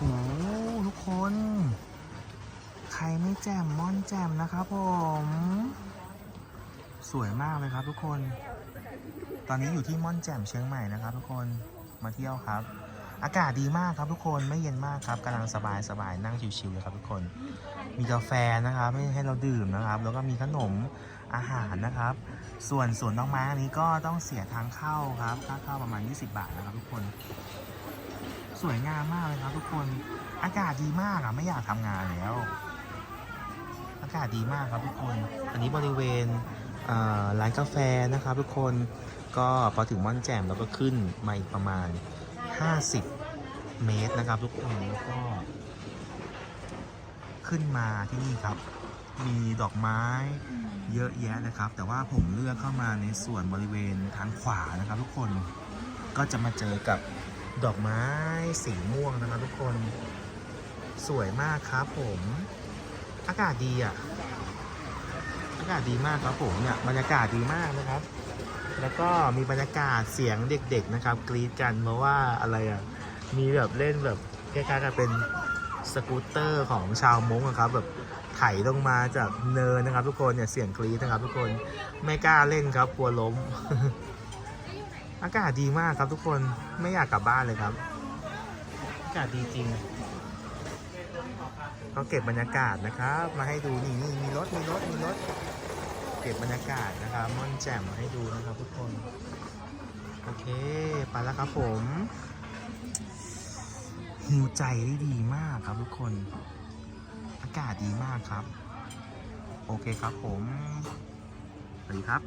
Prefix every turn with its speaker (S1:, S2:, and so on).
S1: โอ้โหทุกคน ใครไม่แจ่มม่อนแจ่มนะครับผม สวยมากเลยครับทุกคน ตอนนี้อยู่ที่ม่อนแจ่มเชียงใหม่นะครับ ทุกคนมาเที่ยวครับ อากาศดีมากครับทุกคนไม่เย็นมากครับกำลังสบายสบายนั่งชิวๆเลยครับทุกคน มีกาแฟนะครับให้ให้เราดื่มนะครับ แล้วก็มีขนมอาหารนะครับ ส่วนสวนน้องไม้อันนี้ก็ต้องเสียทางเข้าครับค่าเข้าประมาณ 20 บาทนะครับ ทุกคน สวยงามมากเลยครับทุกคน อากาศดีมากอะไม่อยากทำงานแล้ว อากาศดีมากครับทุกคน อันนี้บริเวณร้านกาแฟนะครับ ทุกคน ก็พอถึงม่อนแจ่มแล้วก็ขึ้นมาอีกประมาณ 50 เมตรนะครับ ทุกคนแล้วก็ ขึ้นมาที่นี่ครับ มีดอกไม้เยอะแยะนะครับ แต่ว่าผมเลือกเข้ามาในส่วนบริเวณทางขวานะครับ ทุกคน ก็จะมาเจอกับ ดอกไม้สีม่วงนะครับทุกคน สวยมากครับผม อากาศดีอะ อากาศดีมากครับผมเนี่ยบรรยากาศดีมากนะครับ แล้วก็มีบรรยากาศเสียงเด็ก ๆนะครับ กรีดกันเพราะว่าอะไรอะ มีแบบเล่นแบบคล้ายๆกับเป็นสกูตเตอร์ของชาวมงค์อะครับ แบบไถลงมาจากเนินนะครับ ทุกคนเนี่ยเสียงกรีดนะครับ ทุกคนไม่กล้าเล่นครับกลัวล้ม อากาศดีมากครับทุกคนไม่อยากกลับบ้านเลยครับ อากาศดีจริงเขาเก็บบรรยากาศนะครับ มาให้ดูนี่นี่มีรถมีรถมีรถ เก็บบรรยากาศนะครับม่อนแจ่มมาให้ดูนะครับทุกคน โอเคไปแล้วครับผมหิวใจได้ดีมากครับทุกคน อากาศดีมากครับ โอเคครับผมสวัสดีครับ